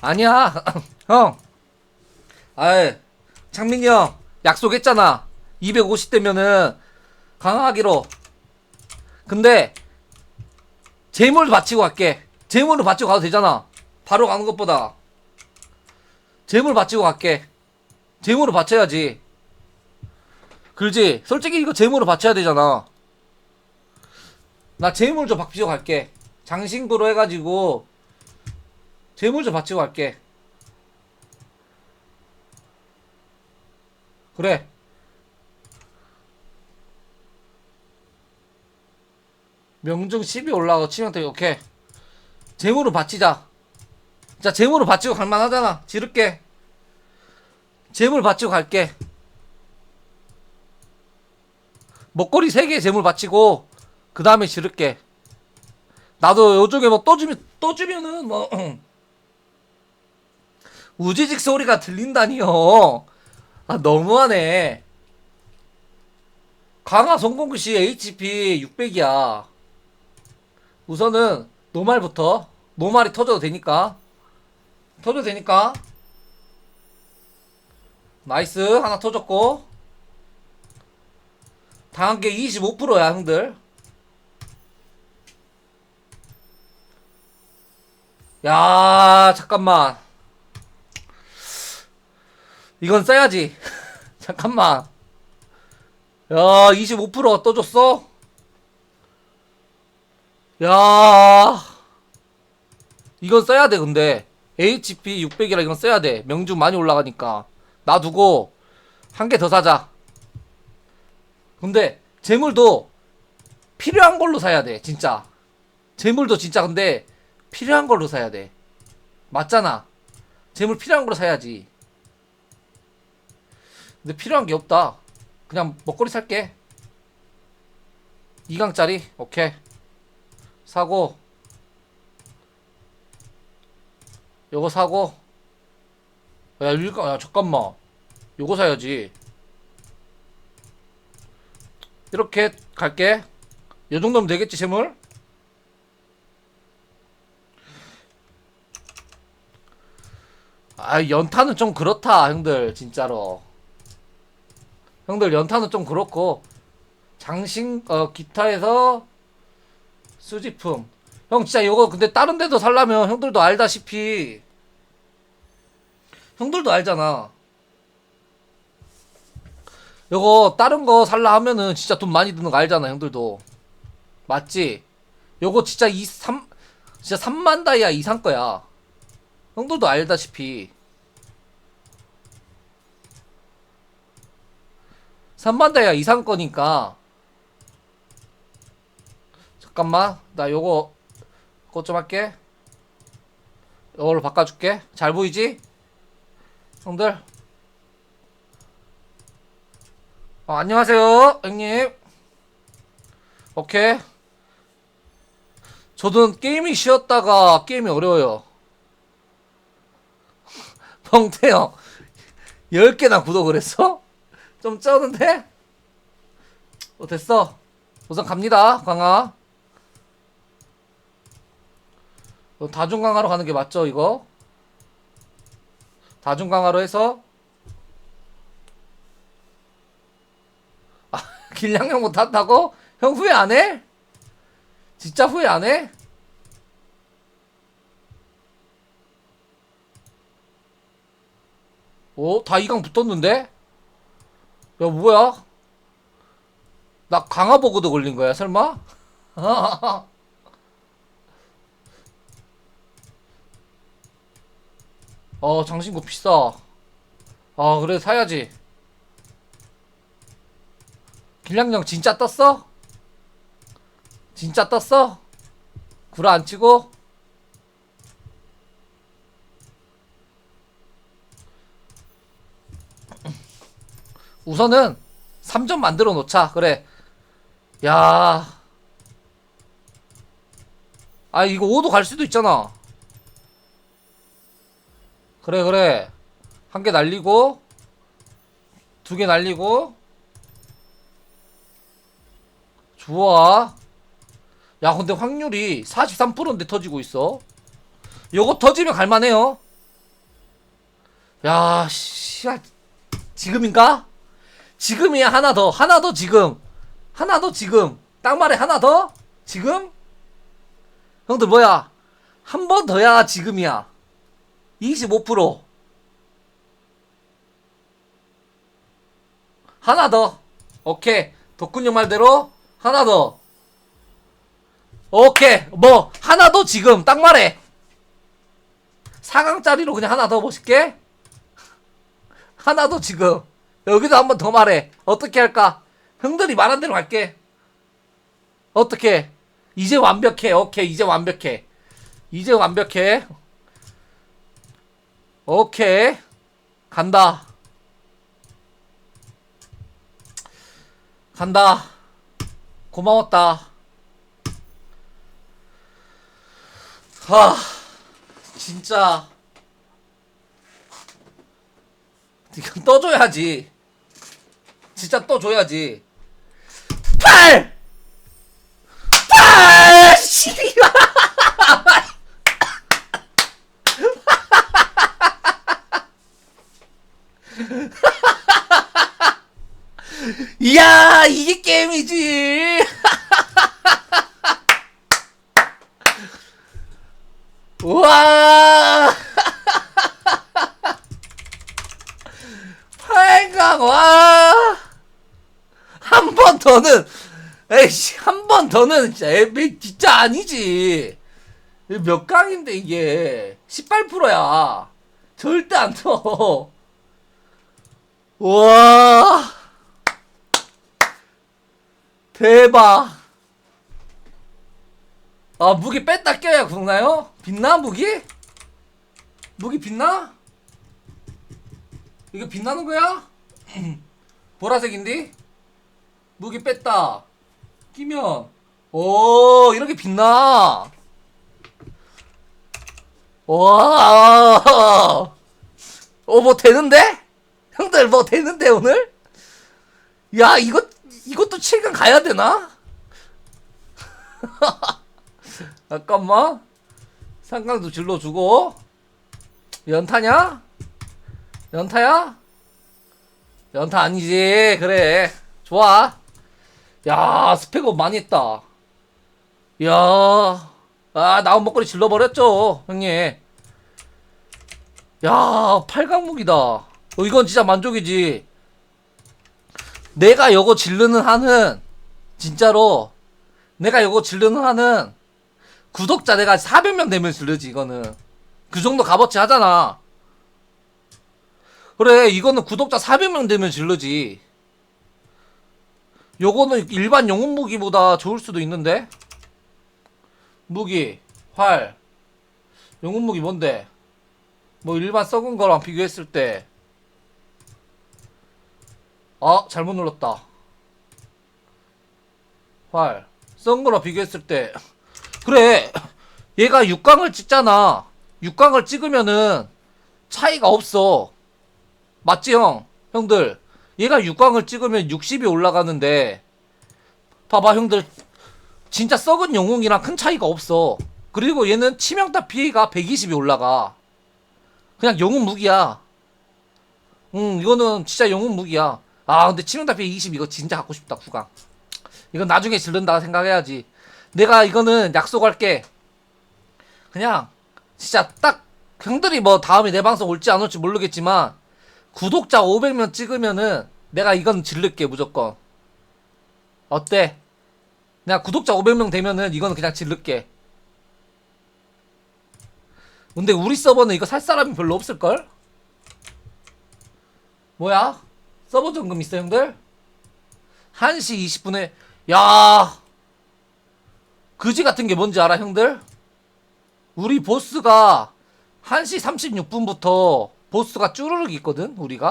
아니야. 형. 아이 창민이 형 약속했잖아. 250 되면은 강화하기로. 근데 재물 바치고 갈게. 재물을 바치고 가도 되잖아. 바로 가는 것보다. 재물 바치고 갈게. 재물을 바쳐야지. 그렇지? 솔직히 이거 재물을 바쳐야 되잖아. 나 재물 좀 바치고 갈게. 장신구로 해가지고 재물 좀 바치고 갈게. 그래. 명중 10이 올라가고 치명타 오케이. 재물을 바치자. 자 재물을 바치고 갈만하잖아. 지를게. 재물 바치고 갈게. 먹거리 3개 재물 바치고 그 다음에 지를게. 나도 요쪽에 뭐 떠주면 떠주면은 뭐 우지직 소리가 들린다니요. 아 너무하네. 강화 성공시 HP 600이야. 우선은 노말부터. 노말이 터져도 되니까. 터져도 되니까. 나이스. 하나 터졌고. 당한 게 25%야 형들. 야 잠깐만 이건 써야지. 잠깐만. 야 25% 떠줬어? 야. 이건 써야 돼 근데. HP 600이라 이건 써야 돼. 명중 많이 올라가니까. 놔두고 한 개 더 사자. 근데 재물도 필요한 걸로 사야 돼 진짜. 재물도 진짜 근데 필요한 걸로 사야 돼. 맞잖아. 재물 필요한 걸로 사야지 근데 필요한 게 없다. 그냥 먹거리 살게. 2강짜리? 오케이. 사고. 요거 사고. 야 일강 야 잠깐만. 요거 사야지. 이렇게 갈게. 요 정도면 되겠지 재물? 아 연타는 좀 그렇다 형들. 진짜로 형들 연타는 좀 그렇고 장신 어 기타에서 수지품. 형 진짜 이거 근데 다른 데도 살라면 형들도 알다시피. 형들도 알잖아. 요거 다른 거 살라 하면은 진짜 돈 많이 드는 거 알잖아 형들도. 맞지? 요거 진짜 이 3, 진짜 3만 다이아 이상 거야. 형들도 알다시피 3만 다이아 이상 거니까. 잠깐만 나 요거 그것 좀 할게. 요걸로 바꿔줄게. 잘 보이지? 형들. 어, 안녕하세요 형님. 오케이. 저도 게임이 쉬었다가 게임이 어려워요. 펑태형 10개나 구독을 했어? 좀 쩌는데? 어 됐어 우선 갑니다 강화 어, 다중 강화로 가는 게 맞죠 이거? 다중 강화로 해서 아 길냥형 못 한다고? 형 후회 안 해? 진짜 후회 안 해? 오, 다 2강 붙었는데? 야, 뭐야? 나 강화보고도 걸린 거야, 설마? 어, 장신구 비싸. 아, 그래, 사야지. 길냥령 진짜 떴어? 진짜 떴어? 구라 안 치고? 우선은 3점 만들어 놓자. 그래. 야. 아, 이거 5도 갈 수도 있잖아. 그래, 그래. 한 개 날리고, 두 개 날리고, 좋아. 야, 근데 확률이 43%인데 터지고 있어. 요거 터지면 갈만해요. 야, 씨, 야, 지금인가? 지금이야, 하나 더. 하나 더, 지금. 하나 더, 지금. 딱 말해, 하나 더? 지금? 형들, 뭐야? 한 번 더야, 지금이야. 25%. 하나 더. 오케이. 덕군형 말대로, 하나 더. 오케이. 뭐, 하나 더, 지금. 딱 말해. 4강짜리로 그냥 하나 더 보실게. 하나 더 지금. 여기도 한번 더 말해. 어떻게 할까? 형들이 말한 대로 할게. 어떻게? 이제 완벽해. 오케이. 이제 완벽해. 이제 완벽해. 오케이. 간다. 간다. 고마웠다. 하. 진짜 이건 떠줘야지 진짜 떠줘야지 8! 8! 씨발 이야 이게 게임이지 우와 8강 와! 한 번 더는 에이씨 한 번 더는 진짜 에이 진짜 아니지 몇 강인데 이게 18%야 절대 안 떠. 와 대박 아 무기 뺐다 껴야 구나요? 빛나 무기? 무기 빛나? 이거 빛나는 거야? 보라색인데? 무기 뺐다. 끼면 오 이렇게 빛나. 와. 어 뭐 되는데? 형들 뭐 되는데 오늘? 야 이거 이것도 7강 가야 되나? 잠깐만. 상강도 질러주고 연타냐? 연타야? 연타 아니지. 그래. 좋아. 야, 스펙업 많이 했다. 야, 아, 나온 먹거리 질러버렸죠, 형님. 야, 8강 무기다. 어, 이건 진짜 만족이지. 내가 요거 질르는 한은, 진짜로, 내가 요거 질르는 한은, 구독자 내가 400명 되면 질르지, 이거는. 그 정도 값어치 하잖아. 그래 이거는 구독자 400명 되면 질르지 요거는 일반 영웅 무기보다 좋을 수도 있는데 무기 활 영웅 무기 뭔데 뭐 일반 썩은 거랑 비교했을 때 아, 잘못 눌렀다. 활. 썩은 거랑 비교했을 때. 그래. 얘가 6강을 찍잖아. 6강을 찍으면은 차이가 없어. 맞지 형? 형들 얘가 6강을 찍으면 60이 올라가는데 봐봐 형들. 진짜 썩은 영웅이랑 큰 차이가 없어. 그리고 얘는 치명타 피해가 120이 올라가. 그냥 영웅 무기야. 응 이거는 진짜 영웅 무기야. 아 근데 치명타 피해 20 이거 진짜 갖고 싶다 9강. 이건 나중에 질른다 생각해야지. 내가 이거는 약속할게. 그냥 진짜 딱 형들이 뭐 다음에 내 방송 올지 안 올지 모르겠지만 구독자 500명 찍으면은 내가 이건 질를게 무조건 어때? 내가 구독자 500명 되면은 이거는 그냥 질를게 근데 우리 서버는 이거 살 사람이 별로 없을걸? 뭐야? 서버 점검 있어 형들? 1시 20분에 야 그지 같은 게 뭔지 알아 형들? 우리 보스가 1시 36분부터 보스가 쭈르륵 있거든 우리가